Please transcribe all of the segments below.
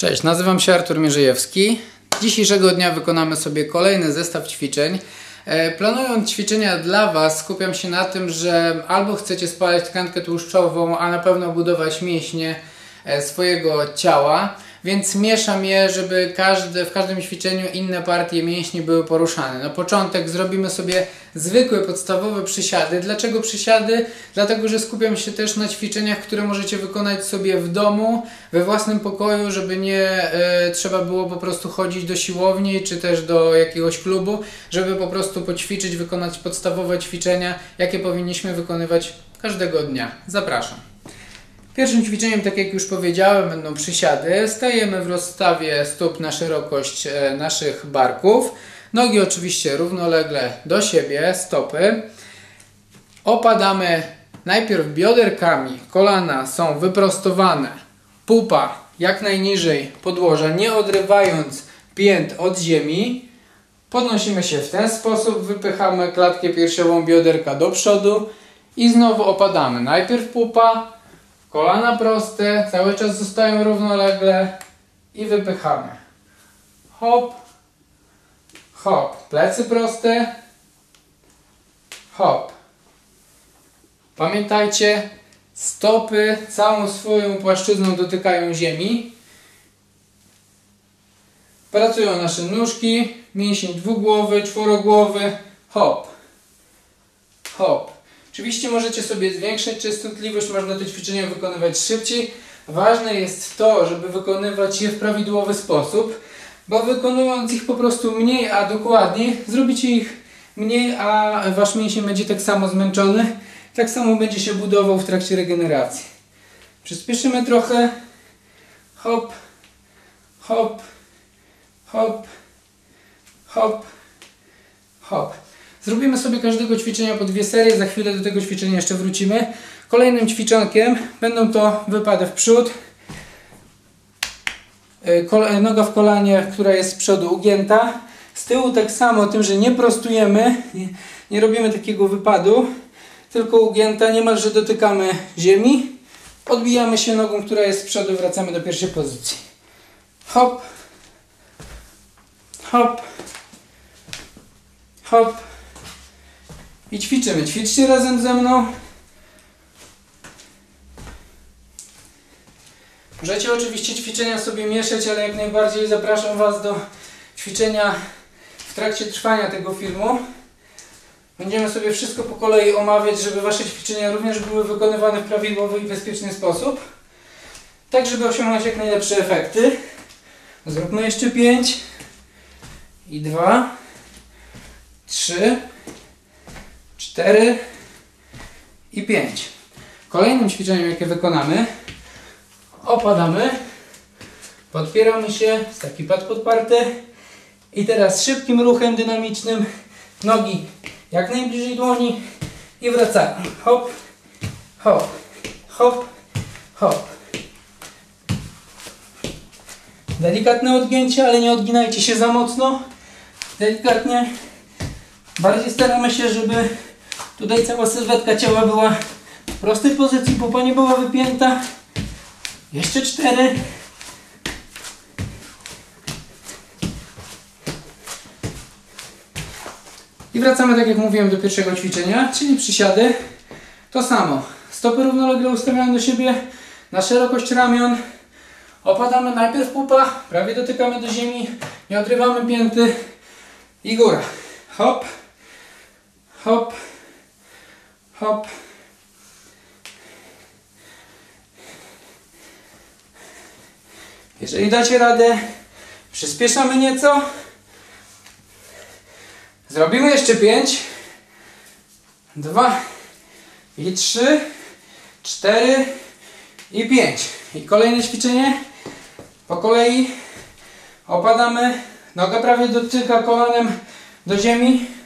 Cześć, nazywam się Artur Mierzejewski. Dzisiejszego dnia wykonamy sobie kolejny zestaw ćwiczeń. E, Planując ćwiczenia dla Was, skupiam się na tym, że albo chcecie spalać tkankę tłuszczową, a na pewno budować mięśnie e, swojego ciała, więc mieszam je, żeby każdy, w każdym ćwiczeniu inne partie mięśni były poruszane. Na początek zrobimy sobie zwykłe, podstawowe przysiady. Dlaczego przysiady? Dlatego, że skupiam się też na ćwiczeniach, które możecie wykonać sobie w domu, we własnym pokoju, żeby nie e, trzeba było po prostu chodzić do siłowni czy też do jakiegoś klubu, żeby po prostu poćwiczyć, wykonać podstawowe ćwiczenia, jakie powinniśmy wykonywać każdego dnia. Zapraszam. Pierwszym ćwiczeniem, tak jak już powiedziałem, będą przysiady. Stajemy w rozstawie stóp na szerokość e, naszych barków. Nogi oczywiście równolegle do siebie, stopy. Opadamy najpierw bioderkami, kolana są wyprostowane, pupa jak najniżej podłoża, nie odrywając pięt od ziemi. Podnosimy się w ten sposób, wypychamy klatkę piersiową bioderka do przodu i znowu opadamy. Najpierw pupa, kolana proste, cały czas zostają równolegle i wypychamy. Hop, hop, plecy proste, hop. Pamiętajcie, stopy całą swoją płaszczyzną dotykają ziemi. Pracują nasze nóżki, mięsień dwugłowy, czworogłowy, hop, hop. Oczywiście możecie sobie zwiększyć częstotliwość, można te ćwiczenia wykonywać szybciej. Ważne jest to, żeby wykonywać je w prawidłowy sposób, bo wykonując ich po prostu mniej, a dokładniej, zrobicie ich mniej, a wasz mięsień będzie tak samo zmęczony, tak samo będzie się budował w trakcie regeneracji. Przyspieszymy trochę. Hop, hop, hop, hop, hop. Zrobimy sobie każdego ćwiczenia po dwie serie, za chwilę do tego ćwiczenia jeszcze wrócimy. Kolejnym ćwiczonkiem będą to wypady w przód, e, noga w kolanie, która jest z przodu ugięta. Z tyłu tak samo, tym, że nie prostujemy, nie, nie robimy takiego wypadu, tylko ugięta, niemalże dotykamy ziemi. Odbijamy się nogą, która jest z przodu, wracamy do pierwszej pozycji. Hop, hop, hop. I ćwiczymy. Ćwiczcie razem ze mną. Możecie oczywiście ćwiczenia sobie mieszać, ale jak najbardziej zapraszam Was do ćwiczenia w trakcie trwania tego filmu. Będziemy sobie wszystko po kolei omawiać, żeby Wasze ćwiczenia również były wykonywane w prawidłowy i bezpieczny sposób. Tak, żeby osiągnąć jak najlepsze efekty. Zróbmy jeszcze 5 i 2, 3, 4 i 5. Kolejnym ćwiczeniem, jakie wykonamy, opadamy, podpieramy się, taki pad podparty i teraz szybkim ruchem dynamicznym nogi jak najbliżej dłoni i wracamy. Hop, hop, hop, hop. Delikatne odgięcie, ale nie odginajcie się za mocno. Delikatnie. Bardziej staramy się, żeby tutaj cała sylwetka ciała była w prostej pozycji, pupa nie była wypięta. Jeszcze cztery. I wracamy, tak jak mówiłem, do pierwszego ćwiczenia, czyli przysiady. To samo. Stopy równolegle ustawiamy do siebie na szerokość ramion. Opadamy najpierw pupa, prawie dotykamy do ziemi, nie odrywamy pięty i góra. Hop, hop, hop. Jeżeli dacie radę, przyspieszamy nieco. Zrobimy jeszcze 5, 2 i 3, 4 i 5. I kolejne ćwiczenie. Po kolei opadamy. Noga prawie dotyka kolanem do ziemi.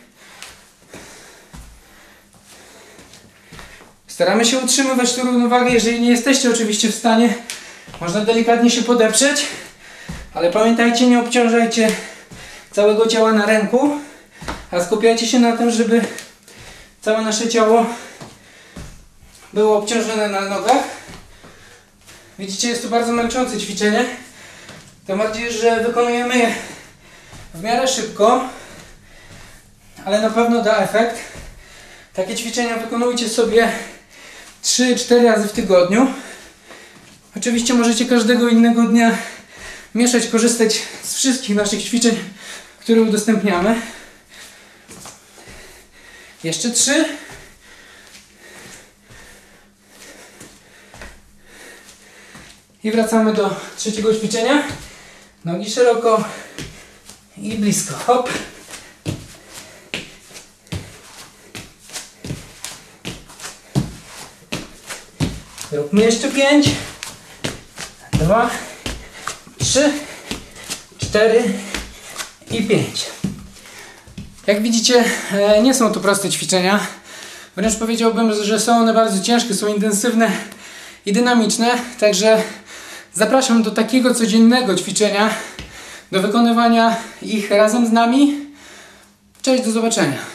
Staramy się utrzymywać tu równowagę. Jeżeli nie jesteście oczywiście w stanie, można delikatnie się podeprzeć. Ale pamiętajcie, nie obciążajcie całego ciała na ręku. A skupiajcie się na tym, żeby całe nasze ciało było obciążone na nogach. Widzicie, jest to bardzo męczące ćwiczenie, Tym bardziej, że wykonujemy je w miarę szybko, ale na pewno da efekt. Takie ćwiczenia wykonujcie sobie 3-4 razy w tygodniu. Oczywiście możecie każdego innego dnia mieszać, korzystać z wszystkich naszych ćwiczeń, które udostępniamy. Jeszcze trzy. I wracamy do trzeciego ćwiczenia. Nogi szeroko i blisko. Hop. Róbmy jeszcze pięć. Dwa, trzy, cztery i pięć. Jak widzicie, e, nie są to proste ćwiczenia. Wręcz powiedziałbym, że są one bardzo ciężkie, są intensywne i dynamiczne. Także zapraszam do takiego codziennego ćwiczenia, do wykonywania ich razem z nami. Cześć, do zobaczenia.